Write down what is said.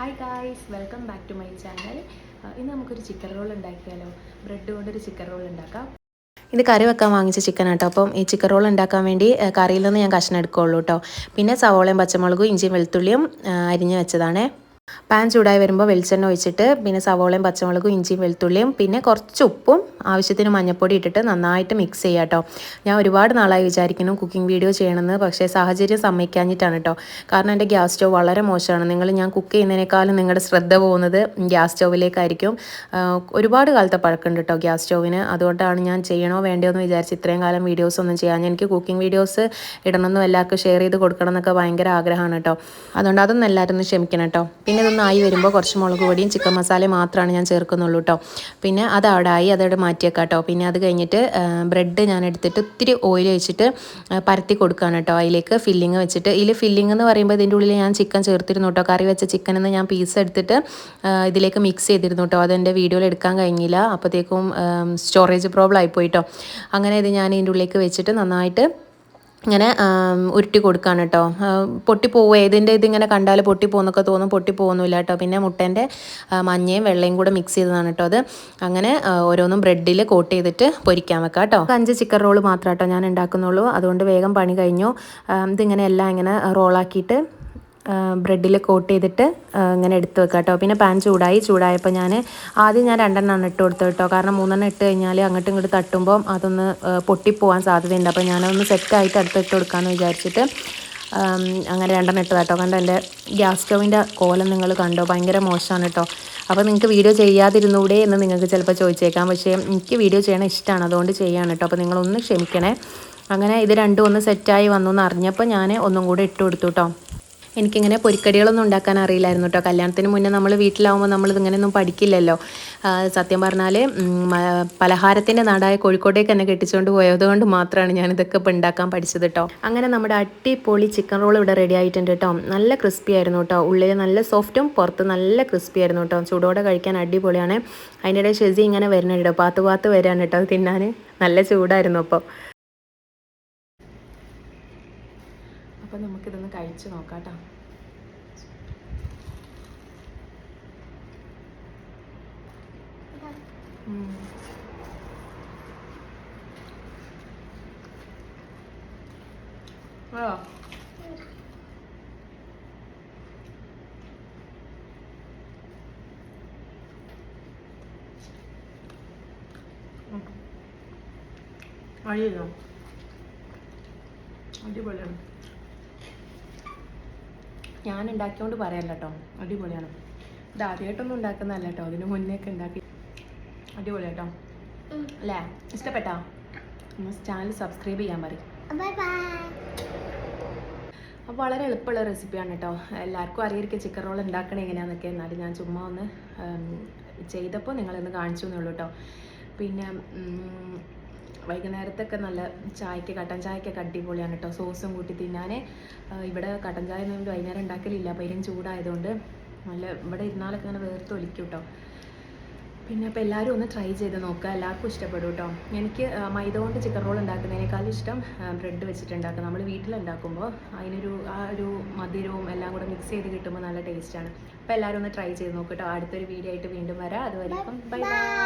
Hi guys welcome back to my channel ഇന്ന് നമുക്കൊരു chicken roll ഉണ്ടാക്കിയാലോ? ബ്രെഡ് കൊണ്ടൊരു ചിക്കൻ റോൾ ഉണ്ടാക്കാം. ഇത് കറി വെക്കാൻ വാങ്ങിച്ച ചിക്കൻ കേട്ടോ അപ്പം ഈ ചിക്കൻ റോൾ ഉണ്ടാക്കാൻ വേണ്ടി കറിയിൽ നിന്ന് ഞാൻ കഷ്ണം എടുക്കുകയുള്ളൂ കേട്ടോ പിന്നെ സവോളയും പച്ചമുളകും ഇഞ്ചിയും വെളുത്തുള്ളിയും അരിഞ്ഞ് വെച്ചതാണേ. പാൻ ചൂടായി വരുമ്പോൾ വെളിച്ചെണ്ണ ഒഴിച്ചിട്ട് പിന്നെ സവോളയും പച്ചമുളകും ഇഞ്ചിയും വെളുത്തുള്ളിയും പിന്നെ കുറച്ച് ഉപ്പും ആവശ്യത്തിന് മഞ്ഞൾപ്പൊടി ഇട്ടിട്ട് നന്നായിട്ട് മിക്സ് ചെയ്യുക കേട്ടോ ഞാൻ ഒരുപാട് നാളായി വിചാരിക്കുന്നു കുക്കിംഗ് വീഡിയോ ചെയ്യണമെന്ന് പക്ഷേ സാഹചര്യം സമ്മതിക്കാഞ്ഞിട്ടാണ് കേട്ടോ കാരണം എന്റെ ഗ്യാസ് സ്റ്റവ് വളരെ മോശമാണ്. നിങ്ങൾ ഞാൻ കുക്ക് ചെയ്യുന്നതിനേക്കാളും നിങ്ങളുടെ ശ്രദ്ധ പോകുന്നത് ഗ്യാസ് സ്റ്റൗവിലേക്കായിരിക്കും. ഒരുപാട് കാലത്തെ പഴക്കമുണ്ട് കേട്ടോ ഗ്യാസ് സ്റ്റൗവിന്. അതുകൊണ്ടാണ് ഞാൻ ചെയ്യണോ വേണ്ടയോ എന്ന് വിചാരിച്ച് ഇത്രയും കാലം വീഡിയോസ് ഒന്നും ചെയ്യാൻ എനിക്ക് കുക്കിംഗ് വീഡിയോസ് ഇടണമെന്നും എല്ലാവർക്കും ഷെയർ ചെയ്ത് കൊടുക്കണം എന്നൊക്കെ ഭയങ്കര ആഗ്രഹമാണ് കേട്ടോ അതുകൊണ്ട് അതൊന്നും എല്ലാവരും ഒന്ന് ക്ഷമിക്കണം കേട്ടോ പിന്നെ ഇതൊന്ന് ആയി വരുമ്പോൾ കുറച്ച് മുളക് പൊടിയും ചിക്കൻ മസാലയും മാത്രമാണ് ഞാൻ ചേർക്കുന്നുള്ളൂ കേട്ടോ പിന്നെ അത് അവിടെ ആയി അതവിടെ മാറ്റിയേക്കാം കേട്ടോ പിന്നെ അത് കഴിഞ്ഞിട്ട് ബ്രെഡ് ഞാൻ എടുത്തിട്ട് ഒത്തിരി ഓയിൽ വെച്ചിട്ട് പരത്തി കൊടുക്കുകയാണ് കേട്ടോ അതിലേക്ക് ഫില്ലിങ് വെച്ചിട്ട് ഇതിൽ ഫില്ലിംഗ് എന്ന് പറയുമ്പോൾ ഇതിന്റെ ഉള്ളിൽ ഞാൻ ചിക്കൻ ചേർത്തിരുന്നു കേട്ടോ കറി വെച്ച ചിക്കൻ എന്ന് ഞാൻ പീസ് എടുത്തിട്ട് ഇതിലേക്ക് മിക്സ് ചെയ്തിരുന്നു കേട്ടോ അതെന്റെ വീഡിയോയിൽ എടുക്കാൻ കഴിഞ്ഞില്ല. അപ്പോഴത്തേക്കും സ്റ്റോറേജ് പ്രോബ്ലം ആയിപ്പോയിട്ടോ അങ്ങനെ ഇത് ഞാൻ ഇതിന്റെ ഉള്ളിലേക്ക് വെച്ചിട്ട് നന്നായിട്ട് ഇങ്ങനെ ഉരുട്ടി കൊടുക്കുകയാണ് കേട്ടോ പൊട്ടിപ്പോവും ഏതിന്റെ ഇതിങ്ങനെ കണ്ടാൽ പൊട്ടിപ്പോകുന്നൊക്കെ തോന്നും പൊട്ടിപ്പോകുന്നില്ല കേട്ടോ പിന്നെ മുട്ടേന്റെ മഞ്ഞയും വെള്ളയും കൂടെ മിക്സ് ചെയ്തതാണ് കേട്ടോ അത്. അങ്ങനെ ഓരോന്നും ബ്രെഡിൽ കോട്ട് ചെയ്തിട്ട് പൊരിക്കാൻ വെക്കാം കേട്ടോ അഞ്ച് ചിക്കൻ റോൾ മാത്രം കേട്ടോ ഞാൻ ഉണ്ടാക്കുന്നുള്ളൂ അതുകൊണ്ട് വേഗം പണി കഴിഞ്ഞു. ഇതിങ്ങനെ എല്ലാം ഇങ്ങനെ റോളാക്കിയിട്ട് ബ്രെഡിൽ കോട്ട് ചെയ്തിട്ട് ഇങ്ങനെ എടുത്ത് വെക്കുക കേട്ടോ. പിന്നെ പാൻ ചൂടായി. ചൂടായപ്പോൾ ഞാൻ ആദ്യം ഞാൻ രണ്ടെണ്ണം ഇട്ട് കൊടുത്തു കേട്ടോ. കാരണം മൂന്നെണ്ണം ഇട്ട് കഴിഞ്ഞാൽ അങ്ങോട്ടും ഇങ്ങോട്ട് തട്ടുമ്പോൾ അതൊന്ന് പൊട്ടിപ്പോവാൻ സാധ്യതയുണ്ട്. അപ്പോൾ ഞാനൊന്ന് സെറ്റായിട്ട് അടുത്ത് ഇട്ട് കൊടുക്കാമെന്ന് വിചാരിച്ചിട്ട് അങ്ങനെ രണ്ടെണ്ണം ഇട്ടത് കേട്ടോ. കണ്ടോ എന്റെ ഗ്യാസ് സ്റ്റൗവിന്റെ കോലം നിങ്ങൾ കണ്ടോ? ഭയങ്കര മോശമാണ് കേട്ടോ. അപ്പോൾ നിങ്ങൾക്ക് വീഡിയോ ചെയ്യാതിരുന്നൂടെ എന്ന് നിങ്ങൾക്ക് ചിലപ്പോൾ ചോദിച്ചേക്കാം. പക്ഷേ എനിക്ക് വീഡിയോ ചെയ്യണ ഇഷ്ടമാണ് അതുകൊണ്ട് ചെയ്യാണ് കേട്ടോ. അപ്പോൾ നിങ്ങളൊന്ന് ക്ഷമിക്കണേ. അങ്ങനെ ഇത് രണ്ടും ഒന്ന് സെറ്റായി വന്നു എന്ന് അറിഞ്ഞപ്പോൾ ഞാൻ ഒന്നും കൂടെ ഇട്ട് കൊടുത്തു കേട്ടോ. എനിക്കിങ്ങനെ പൊരിക്കടികളൊന്നും ഉണ്ടാക്കാൻ അറിയില്ലായിരുന്നു കേട്ടോ. കല്യാണത്തിന് മുന്നേ നമ്മൾ വീട്ടിലാവുമ്പോൾ നമ്മൾ ഇതിങ്ങനെയൊന്നും പഠിക്കില്ലല്ലോ. സത്യം പറഞ്ഞാൽ പലഹാരത്തിന്റെ നാടായ കോഴിക്കോട്ടേക്ക് എന്നെ കെട്ടിച്ചുകൊണ്ട് പോയതുകൊണ്ട് മാത്രമാണ് ഞാൻ ഇതൊക്കെ ഇപ്പോൾ ഉണ്ടാക്കാൻ പഠിച്ചത് കേട്ടോ. അങ്ങനെ നമ്മുടെ അടിപൊളി ചിക്കൻ റോൾ ഇവിടെ റെഡി ആയിട്ടുണ്ട് കേട്ടോ. നല്ല ക്രിസ്പി ആയിരുന്നു കേട്ടോ. ഉള്ളിൽ നല്ല സോഫ്റ്റും പുറത്ത് നല്ല ക്രിസ്പി ആയിരുന്നു കേട്ടോ. ചൂടോടെ കഴിക്കാൻ അടിപൊളിയാണ്. അതിന്റെ ഇടയിൽ ഷെസി ഇങ്ങനെ വരുന്നുണ്ട് പാത്ത് പാത്ത് വരാണ് കേട്ടോ. തിന്നാൻ നല്ല ചൂടായിരുന്നു അപ്പോൾ അപ്പോൾ നമുക്കിതൊന്ന് കഴിച്ച് നോക്കാം കേട്ടോ ആ അടിയല്ലോ അടിപൊളിയാണ്. ഞാൻ ഉണ്ടാക്കിയോണ്ട് പറയാല്ല കേട്ടോ അടിപൊളിയാണ്. ഇത് ആദ്യമായിട്ടൊന്നും ഉണ്ടാക്കുന്നതല്ല കേട്ടോ അതിന് മുന്നേ ഒക്കെ ഉണ്ടാക്കി. അടിപൊളി കേട്ടോ അല്ലേ? ഇഷ്ടപ്പെട്ടോ? ചാനൽ സബ്സ്ക്രൈബ് ചെയ്യാൻ പറയും. അപ്പോൾ വളരെ എളുപ്പമുള്ള റെസിപ്പിയാണ് കേട്ടോ. എല്ലാവർക്കും അറിയായിരിക്കും ചിക്കൻ റോൾ ഉണ്ടാക്കണേ എങ്ങനെയാണെന്നൊക്കെ എന്നാലും ഞാൻ ചുമ്മാ ഒന്ന് ചെയ്തപ്പോൾ നിങ്ങളൊന്ന് കാണിച്ചു എന്നുള്ളൂ കേട്ടോ. പിന്നെ വൈകുന്നേരത്തൊക്കെ നല്ല ചായക്ക് കട്ടൻ ചായക്കൊക്കെ അടിപൊളിയാണ് കേട്ടോ. സോസും കൂട്ടി തിന്നാൻ ഇവിടെ കട്ടൻ ചായ ഒന്നും വൈകുന്നേരം ഉണ്ടാക്കലില്ല. പൈരും ചൂടായതുകൊണ്ട് നല്ല ഇവിടെ ഇരുന്നാലൊക്കെ ഇങ്ങനെ വേർത്ത് ഒലിക്കും കേട്ടോ. പിന്നെ അപ്പോൾ എല്ലാവരും ഒന്ന് ട്രൈ ചെയ്ത് നോക്കുക എല്ലാവർക്കും ഇഷ്ടപ്പെടും കേട്ടോ. എനിക്ക് മൈദ കൊണ്ട് ചിക്കൻ റോൾ ഉണ്ടാക്കുന്നതിനേക്കാളും ഇഷ്ടം ബ്രെഡ് വെച്ചിട്ട് ഉണ്ടാക്കുക നമ്മൾ വീട്ടിലുണ്ടാക്കുമ്പോൾ അതിനൊരു ആ ഒരു മധുരവും എല്ലാം കൂടെ മിക്സ് ചെയ്ത് കിട്ടുമ്പോൾ നല്ല ടേസ്റ്റാണ് അപ്പോൾ എല്ലാവരും ഒന്ന് ട്രൈ ചെയ്ത് നോക്കുക കേട്ടോ. അടുത്തൊരു വീഡിയോ ആയിട്ട് വീണ്ടും വരാം. അതുവരെയും ബൈ ബൈ